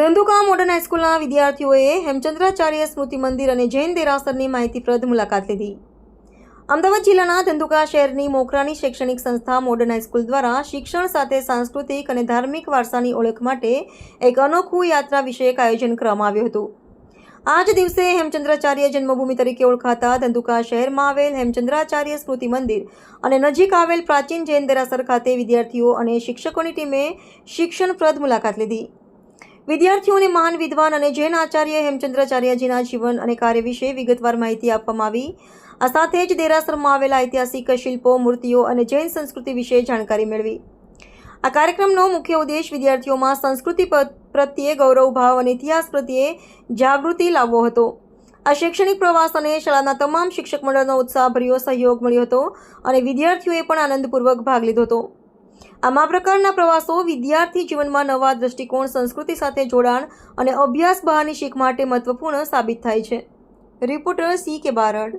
Dhandhuka modern હાઈસ્કૂલના વિદ્યાર્થીઓએ હેમચંદ્રાચાર્ય સ્મૃતિ મંદિર અને જૈન દેરાસરની માહિતીપ્રદ મુલાકાત લીધી. અમદાવાદ જિલ્લાના ધંધુકા શહેરની મોખરાની શૈક્ષણિક સંસ્થા મોડર્ન હાઈસ્કૂલ દ્વારા શિક્ષણ સાથે સાંસ્કૃતિક અને ધાર્મિક વારસાની ઓળખ માટે એક અનોખું યાત્રા વિષયક આયોજન કરવામાં આવ્યું હતું. આ જ દિવસે હેમચંદ્રાચાર્ય જન્મભૂમિ તરીકે ઓળખાતા ધંધુકા શહેરમાં આવેલ હેમચંદ્રાચાર્ય સ્મૃતિ મંદિર અને નજીક આવેલ પ્રાચીન જૈન દેરાસર ખાતે વિદ્યાર્થીઓ અને શિક્ષકોની ટીમે શિક્ષણપ્રદ મુલાકાત લીધી. વિદ્યાર્થીઓને મહાન વિદ્વાન અને જૈન આચાર્ય હેમચંદ્રાચાર્યજીના જીવન અને કાર્ય વિશે વિગતવાર માહિતી આપવામાં આવી. આ સાથે જ દેરાસરમાં આવેલા ઐતિહાસિક શિલ્પો, મૂર્તિઓ અને જૈન સંસ્કૃતિ વિશે જાણકારી મેળવી. આ કાર્યક્રમનો મુખ્ય ઉદ્દેશ વિદ્યાર્થીઓમાં સંસ્કૃતિ પ્રત્યે ગૌરવભાવ અને ઇતિહાસ પ્રત્યે જાગૃતિ લાવવો હતો. આ શૈક્ષણિક પ્રવાસ અને શાળાના તમામ શિક્ષક મંડળનો ઉત્સાહભર્યો સહયોગ મળ્યો હતો અને વિદ્યાર્થીઓએ પણ આનંદપૂર્વક ભાગ લીધો હતો. આમ પ્રકારના પ્રવાસો વિદ્યાર્થી જીવનમાં નવા દૃષ્ટિકોણ સંસ્કૃતિ સાથે જોડાણ અને અભ્યાસ બહારની શીખ માટે મહત્વપૂર્ણ સાબિત થાય છે. રિપોર્ટર સી કે બારડ.